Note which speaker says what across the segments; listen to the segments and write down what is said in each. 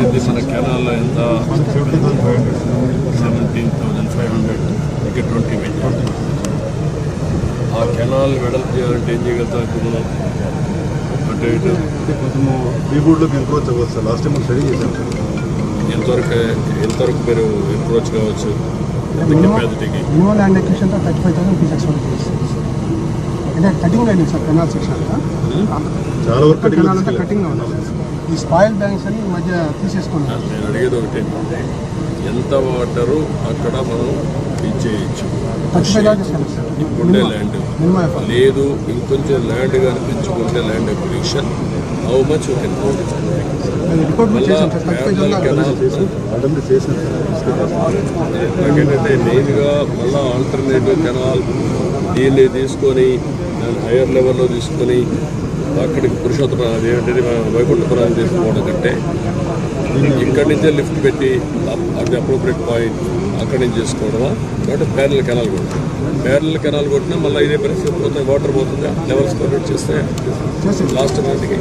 Speaker 1: ఇది మన కెనాల్లో ఎంత? సెవెంటీన్ థౌజండ్ ఫైవ్ హండ్రెడ్ ఇక్కడ ట్వంటీ పెట్టాం ఆ కెనాల్ వెడల్పు చేయాలంటే ఏం చేయగలుగుతాం ఇప్పుడు? మనం అంటే ఇటు
Speaker 2: కొంచెము ఎంక్రోచ్ అవ్వచ్చు సార్. లాస్ట్ టైం స్టడీ చేశాం
Speaker 1: ఎంతవరకు ఎంతవరకు మీరు ఎంక్రోచ్ కావచ్చు?
Speaker 3: Minimum land acquisition thirty five thousand fees expect చేస్తుంది అంటే కటింగ్ అయింది సార్ కెనాల్ సెక్షన్ అంతా.
Speaker 2: చాలా వరకు
Speaker 3: కెనాల్ అంతా కటింగ్ ఈ స్పాయిల్ బ్యాంక్స్ అని ఈ మధ్య తీసేసుకున్నారు.
Speaker 1: నేను అడిగేది ఒకటి. ఎంత వాటరు అక్కడ మనం ఇచ్చేయచ్చు ఇప్పుండే ల్యాండ్ లేదు ఇంకొంచెం land కనిపించుకుంటే land acquisition how much you can
Speaker 3: report sir.
Speaker 1: నాకేంటంటే మెయిన్గా మళ్ళా ఆల్టర్నేటివ్ కెనాల్ దీన్ని తీసుకొని హైయర్ లెవెల్లో తీసుకొని అక్కడికి పురుషోత్తమ అదేంటంటే మనం వైకుంఠపురం తీసుకోవడం కంటే ఇక్కడి నుంచే లిఫ్ట్ పెట్టి అది అప్రోప్రియట్ పాయింట్. అక్కడి నుంచి చేసుకోవడమా కాబట్టి ప్యారల్ కెనాల్ కొట్టాం ప్యారల్ కెనాల్ కొట్టినా మళ్ళీ ఇదే పరిస్థితి పోతే వాటర్ పోతుందా లెవెల్స్ పర్మిట్ చేస్తే లాస్ట్ నాటికి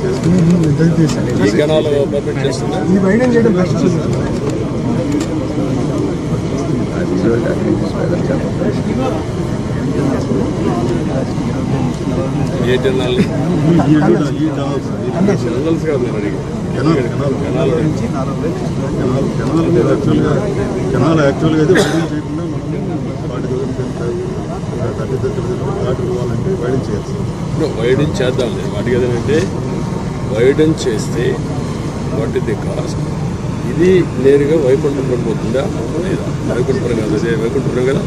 Speaker 1: ఈ కెనాల్ పర్మిట్ చేస్తుందా ఏ
Speaker 2: సార్
Speaker 1: కెనాల్స్ కాదు నేను
Speaker 2: canal canal
Speaker 1: canal
Speaker 2: canal canal మీద యాక్చువల్గా కెనాల్ యాక్చువల్గా అయితే వైడింగ్ చేయకుండా మనం వాటి థౌసండ్ థర్టీ థౌసండ్ దాటి పోవాలంటే వైడింగ్ చేయాల్సి
Speaker 1: ఇప్పుడు వైడింగ్ చేద్దాం నేను వాటికి ఏదంటే వైడింగ్ చేస్తే వాట్ ఇది కాస్ట్ ఇది నేరుగా వైకుంఠపురం పోతుందా? లేదా వైకుంఠపురం కాదు అదే వైకుంఠపురం కదా?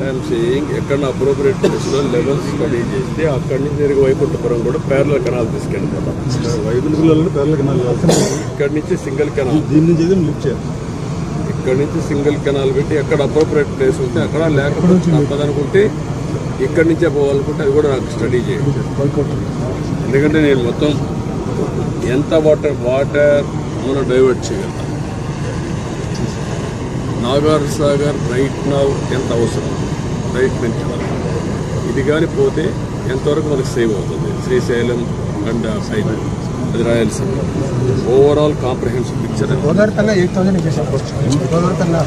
Speaker 1: ఐఎమ్ సేయింగ్ ఎక్కడ అప్రోప్రియేట్ ప్లేస్లో లెవెల్స్ స్టడీ చేస్తే అక్కడి నుంచి నేరుగా వైకుంఠపురం కూడా పేర్ల కెనాల్ తీసుకెళ్ళిపోతాం.
Speaker 2: వైకుంఠపురంలో పేర్ల కెనాల్
Speaker 1: ఇక్కడి నుంచి సింగిల్ కెనాల్
Speaker 2: దీని నుంచి లిఫ్ట్ చేయాలి
Speaker 1: ఇక్కడ నుంచి సింగిల్ కెనాల్ పెట్టి ఎక్కడ అప్రోప్రియేట్ ప్లేస్ ఉంటే అక్కడ లేకపోతే తప్పదనుకుంటే ఎక్కడి నుంచే పోవాలనుకుంటే అది కూడా నాకు స్టడీ చేయండి. ఎందుకంటే నేను మొత్తం ఎంత వాటర్ వాటర్ మనం డైవర్ట్ చేయగలుగుతాం నాగార్ సాగర్ రైట్ నా ఎంత అవసరం? రైట్ నుంచి ఇది కానీ పోతే ఎంతవరకు మనకు సేవ్ అవుతుంది? శ్రీశైలం అండ్ సైడ్ అది Rayalaseema overall comprehensive picture
Speaker 3: Godavari కన్నా ఎయిట్ థౌసండ్ గోదావరి కన్నా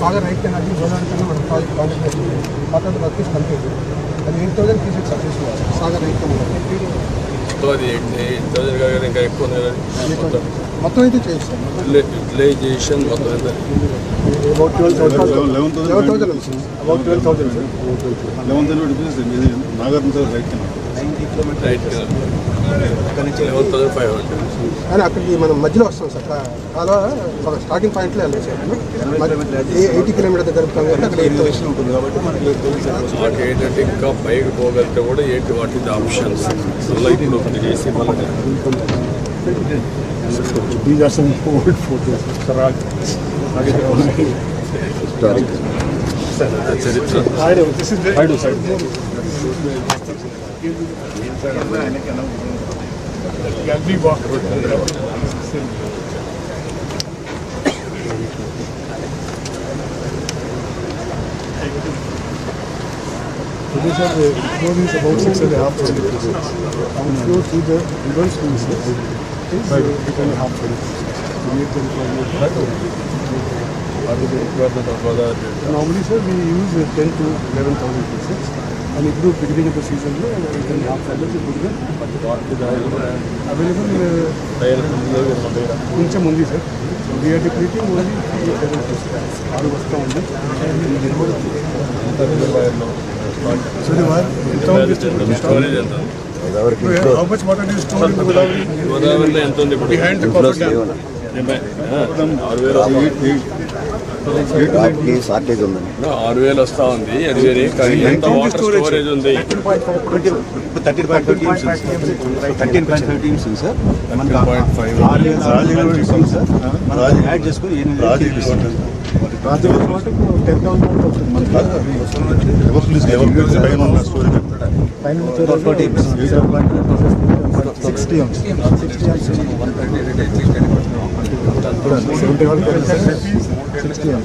Speaker 3: సాగర్ రైట్ కన్నా గోదావరి కన్నా మనం ప్రాజెక్ట్ వర్క్ కంప్లీట్ అది ఎయిట్ థౌసండ్ ఫీజెస్ సక్సెస్ సాగర్ రైట్ కన్నా
Speaker 1: అది ఎయిట్ థౌసండ్ కాదు ఇంకా ఎక్కువ మొత్తం.
Speaker 3: అయితే చేస్తాం
Speaker 1: యూటిలైజేషన్ మొత్తం ఎంత
Speaker 3: about twelve thousand about twelve thousand
Speaker 2: eleven thousand Nagarjuna sir right canal
Speaker 1: right eleven thousand five hundred
Speaker 3: కానీ అక్కడికి మనం మధ్యలో వస్తాం సార్ కాలువ ఒక స్టార్టింగ్ పాయింట్లో వెళ్ళాలి సార్ ఎయిటీ కిలోమీటర్ దగ్గర కలుపుతాం కాబట్టి అక్కడ ఎయిట్ థౌసండ్ ఉంటుంది కాబట్టి మనకి ఎయిట్ థౌసండ్
Speaker 1: మాకు ఏంటంటే ఇంకా పైకి పోగలిగితే కూడా ఏంటి వాటి ఆప్షన్స్ మళ్ళీ ఇప్పుడు ఒకటి చేసి మళ్ళీ
Speaker 2: These are some old photos. Saraj.
Speaker 1: చరిత్ర
Speaker 2: I do. This is I do, sir. Today, sir, the road is about six and a half kilometers. On flow to the river school is five and a half kilometers. To make the. Normally, sir, we use uh, 10 to 11,000 pieces. సీజన్లో ten half సాలరీస్ ఇప్పుడు available కొంచెం ఉంది sir. We're depleting only ఆరు వస్తూ ఉంది. So the war
Speaker 1: storage ఎంత
Speaker 2: how much water is stored in Godavari
Speaker 1: గోదావరిలో ఎంత ఉంది ఇప్పుడు?
Speaker 2: బిహైండ్ ద కాఫర్ డ్యామ్
Speaker 1: డెబ్బై ఆ, ఆరు వేలు.
Speaker 4: రాత్రికి షార్టేజ్ ఉందండి.
Speaker 1: ఆరు వేలు వస్తా ఉంది అది వేరే కానీ ఎంత వాటర్ స్టోరేజ్ ఉంది?
Speaker 4: Thirteen point five TMCs thirteen point five TMCs ఉంది. సార్ మనకు
Speaker 1: పాయింట్ ఫైవ్
Speaker 4: సార్ మనం యాడ్ చేసుకుని
Speaker 5: సిక్స్టీ సిక్స్టీ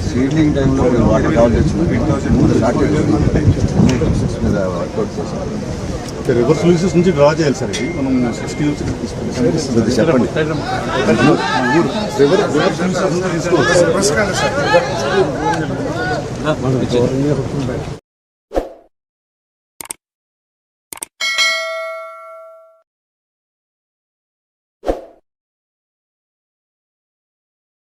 Speaker 4: సీడ్లింగ్ టైంలో వాటర్ కావాల్సి మూడు షార్టేజ్ మీద వర్కౌట్ చేశాం
Speaker 5: రివర్స్ లూసెస్ నుంచి డ్రా చేయాలి సార్ ఇది. మనం సిక్స్టీ ఎంస్ తీసుకుంటాం
Speaker 4: చెప్పండి.
Speaker 5: రివర్ రివర్స్ లూసెస్ నుంచి తీసుకోవచ్చు.